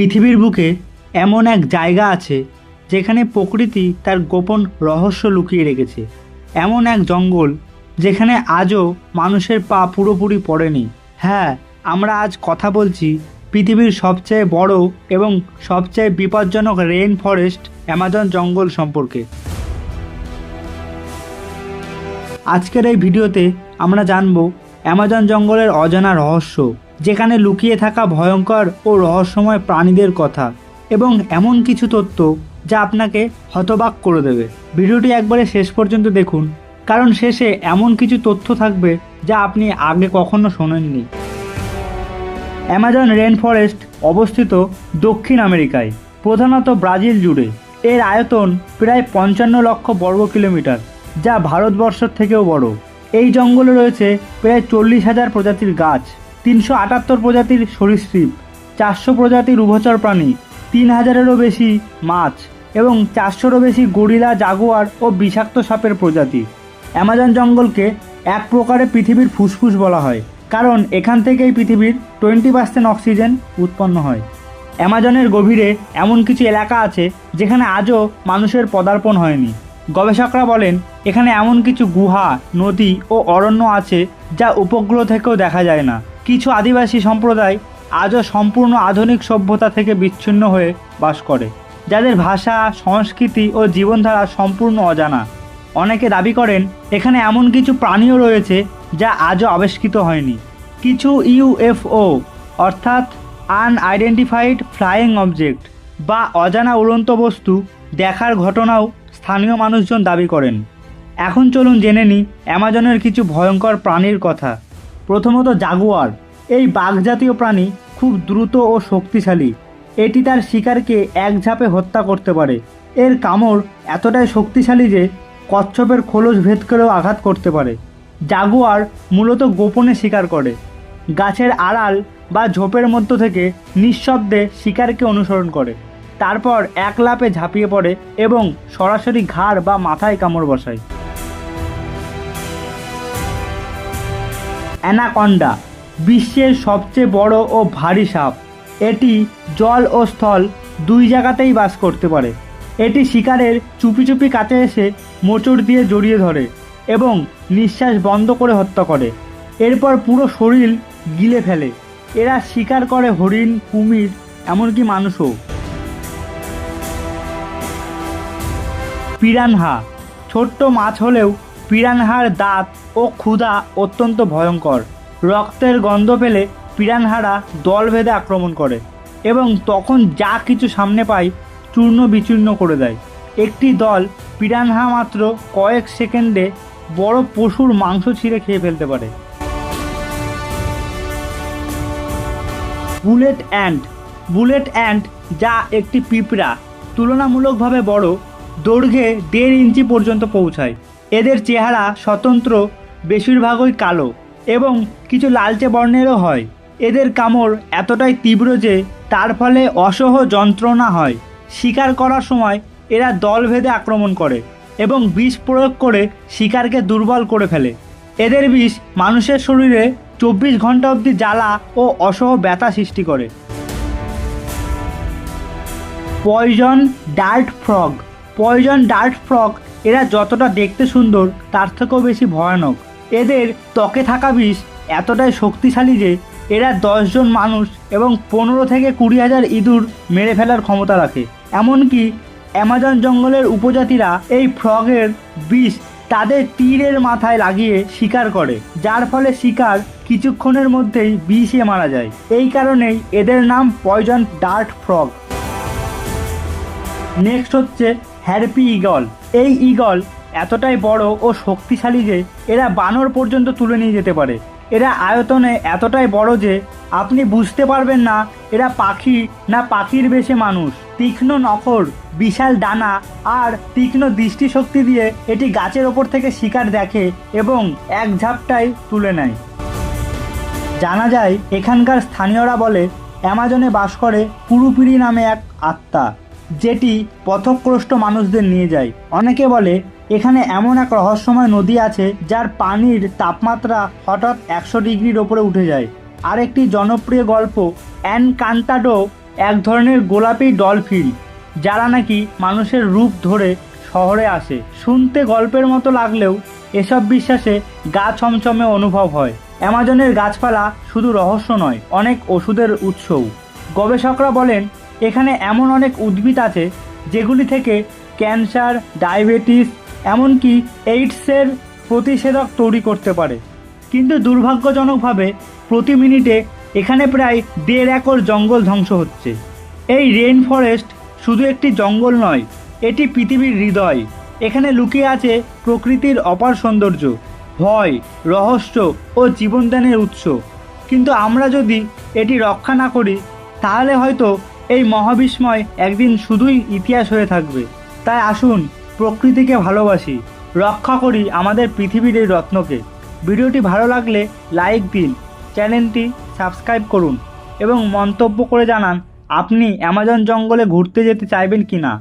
পৃথিবীর বুকে এমন এক জায়গা আছে যেখানে প্রকৃতি তার গোপন রহস্য লুকিয়ে রেখেছে। এমন এক জঙ্গল যেখানে আজও মানুষের পা পুরোপুরি পড়েনি। হ্যাঁ আমরা আজ কথা বলছি পৃথিবীর সবচেয়ে বড় এবং সবচেয়ে বিপজ্জনক রেইন ফরেস্ট অ্যামাজন জঙ্গল সম্পর্কে। আজকের এই ভিডিওতে আমরা জানব অ্যামাজন জঙ্গলের অজানা রহস্য। যেখানে লুকিয়ে থাকা ভয়ঙ্কর ও রহস্যময় প্রাণীদের কথা এবং এমন কিছু তথ্য যা আপনাকে হতবাক করে দেবে। ভিডিওটি একবারে শেষ পর্যন্ত দেখুন, কারণ শেষে এমন কিছু তথ্য থাকবে যা আপনি আগে কখনো শোনেননি। অ্যামাজন রেন ফরেস্ট অবস্থিত দক্ষিণ আমেরিকায়, প্রধানত ব্রাজিল জুড়ে। এর আয়তন প্রায় পঞ্চান্ন লক্ষ বর্গ কিলোমিটার, যা ভারতবর্ষের থেকেও বড়। এই জঙ্গলে রয়েছে প্রায় চল্লিশ হাজার প্রজাতির গাছ। তিনশো আটাত্তর প্রজাতির সরীসৃপ, চারশো প্রজাতির উভচর প্রাণী তিন হাজারেরও বেশি মাছ এবং চারশোরও বেশি গরিলা, জাগুয়ার ও বিষাক্ত সাপের প্রজাতি। অ্যামাজন জঙ্গলকে এক প্রকারে পৃথিবীর ফুসফুস বলা হয়, কারণ এখান থেকেই পৃথিবীর টোয়েন্টি পার্সেন্ট অক্সিজেন উৎপন্ন হয়। অ্যামাজনের গভীরে এমন কিছু এলাকা আছে যেখানে আজও মানুষের পদার্পণ হয়নি। গবেষকরা বলেন, এখানে এমন কিছু গুহা, নদী ও অরণ্য আছে যা উপগ্রহ থেকেও দেখা যায় না। কিছু আদিবাসী সম্প্রদায় আজও সম্পূর্ণ আধুনিক সভ্যতা থেকে বিচ্ছিন্ন হয়ে বাস করে, যাদের ভাষা, সংস্কৃতি ও জীবনধারা সম্পূর্ণ অজানা। অনেকে দাবি করেন, এখানে এমন কিছু প্রাণীও রয়েছে যা আজও আবিষ্কৃত হয়নি। কিছু ইউএফও অর্থাৎ আনআইডেন্টিফাইড ফ্লাইং অবজেক্ট বা অজানা উড়ন্ত বস্তু দেখার ঘটনাও স্থানীয় মানুষজন দাবি করেন। এখন চলুন জেনে নিই অ্যামাজনের কিছু ভয়ঙ্কর প্রাণীর কথা। প্রথমত জাগুয়ার। এই বাঘ জাতীয় প্রাণী খুব দ্রুত ও শক্তিশালী। এটি তার শিকারকে এক ঝাপে হত্যা করতে পারে। এর কামড় এতটাই শক্তিশালী যে কচ্ছপের খোলস ভেদ করেও আঘাত করতে পারে। জাগুয়ার মূলত গোপনে শিকার করে। গাছের আড়াল বা ঝোপের মধ্য থেকে নিঃশব্দে শিকারকে অনুসরণ করে। তারপর এক লাপে ঝাঁপিয়ে পড়ে এবং সরাসরি ঘাড় বা মাথায় কামড় বসায়। অ্যানাকন্ডা, বিশ্বের সবচেয়ে বড় ও ভারী সাপ। এটি জল ও স্থল দুই জায়গাতেই বাস করতে পারে। এটি শিকারের চুপি চুপি কাছে এসে মোচড় দিয়ে জড়িয়ে ধরে এবং নিঃশ্বাস বন্ধ করে হত্যা করে। এরপর পুরো শরীর গিলে ফেলে। এরা শিকার করে হরিণ, কুমির, এমনকি মানুষও। পিরানহা, ছোট্ট মাছ হলেও পিরানহার দাঁত ও ক্ষুধা অত্যন্ত ভয়ঙ্কর। রক্তের গন্ধ পেলে পিরানহারা দল ভেদে আক্রমণ করে এবং তখন যা কিছু সামনে পায় চূর্ণ বিচূর্ণ করে দেয়। একটি দল পিরানহা মাত্র কয়েক সেকেন্ডে বড় পশুর মাংস ছিঁড়ে খেয়ে ফেলতে পারে। বুলেট অ্যান্ট বুলেট অ্যান্ট যা একটি পিঁপড়া, তুলনামূলকভাবে বড়, দৈর্ঘ্যে দেড় ইঞ্চি পর্যন্ত পৌঁছায়। এদের চেহারা স্বতন্ত্র, বেশিরভাগই কালো এবং কিছু লালচে বর্ণেরও হয়। এদের কামড় এতটাই তীব্র যে তার ফলে অসহ যন্ত্রণা হয়। শিকার করার সময় এরা দলভেদে আক্রমণ করে এবং বিষ প্রয়োগ করে শিকারকে দুর্বল করে ফেলে। এদের বিষ মানুষের শরীরে চব্বিশ ঘণ্টা অবধি জ্বালা ও অসহ ব্যথা সৃষ্টি করে। Poison dart frog. Poison dart frog এরা যতটা দেখতে সুন্দর, তার থেকেও বেশি ভয়ানক। এদের ত্বকে থাকা বিষ এতটাই শক্তিশালী যে এরা দশজন মানুষ এবং পনেরো থেকে কুড়ি হাজার ইঁদুর মেরে ফেলার ক্ষমতা রাখে। এমনকি অ্যামাজন জঙ্গলের উপজাতিরা এই ফ্রগের বিষ তাদের তীরের মাথায় লাগিয়ে শিকার করে, যার ফলে শিকার কিছুক্ষণের মধ্যেই বিষে মারা যায়। এই কারণেই এদের নাম পয়জন ডার্ট ফ্রগ। নেক্সট হচ্ছে হ্যারপি ইগল এই ইগল এতটাই বড় ও শক্তিশালী যে এরা বানর পর্যন্ত তুলে নিয়ে যেতে পারে। এরা আয়তনে এতটাই বড় যে আপনি বুঝতে পারবেন না এরা পাখি না পাখির বেশে মানুষ। তীক্ষ্ণ নখর, বিশাল ডানা আর তীক্ষ্ণ দৃষ্টিশক্তি দিয়ে এটি গাছের ওপর থেকে শিকার দেখে এবং এক ঝাপটায় তুলে নেয়। জানা যায়, এখানকার স্থানীয়রা বলে, অ্যামাজনে বাস করে কুরুপিড়ি নামে এক আত্মা। যেটি পথক্রষ্ট মানুষদের নিয়ে যায়। অনেকে বলে, এখানে এমন এক রহস্যময় নদী আছে যার পানির তাপমাত্রা হঠাৎ একশো ডিগ্রির ওপরে উঠে যায়। আরেকটি জনপ্রিয় গল্প অ্যানকান্তাডো এক ধরনের গোলাপি ডলফিন, যারা নাকি মানুষের রূপ ধরে শহরে আসে। শুনতে গল্পের মতো লাগলেও এসব বিশ্বাসে গা ছমছমে অনুভব হয়। অ্যামাজনের গাছপালা শুধু রহস্য নয়, অনেক ওষুধের উৎসও। গবেষকরা বলেন এখানে এমন অনেক উদ্ভিদ আছে যেগুলি থেকে ক্যান্সার, ডায়াবেটিস, এমনকি এইডসের প্রতিষেধক তৈরি করতে পারে। কিন্তু দুর্ভাগ্যজনকভাবে প্রতি মিনিটে এখানে প্রায় দেড় একর জঙ্গল ধ্বংস হচ্ছে। এই রেইন ফরেস্ট শুধু একটি জঙ্গল নয়, এটি পৃথিবীর হৃদয়। এখানে লুকিয়ে আছে প্রকৃতির অপার সৌন্দর্য, ভয়, রহস্য ও জীবনদানের উৎস। কিন্তু আমরা যদি এটি রক্ষা না করি, তাহলে হয়তো এই মহাবিস্ময় একদিন শুধুই ইতিহাস হয়ে থাকবে। তাই আসুন, প্রকৃতিকে ভালোবাসি, রক্ষা করি আমাদের পৃথিবীর এই রত্নকে। ভিডিওটি ভালো লাগলে লাইক দিন, চ্যানেলটি সাবস্ক্রাইব করুন এবং মন্তব্য করে জানান, আপনি অ্যামাজন জঙ্গলে ঘুরতে যেতে চাইবেন কি না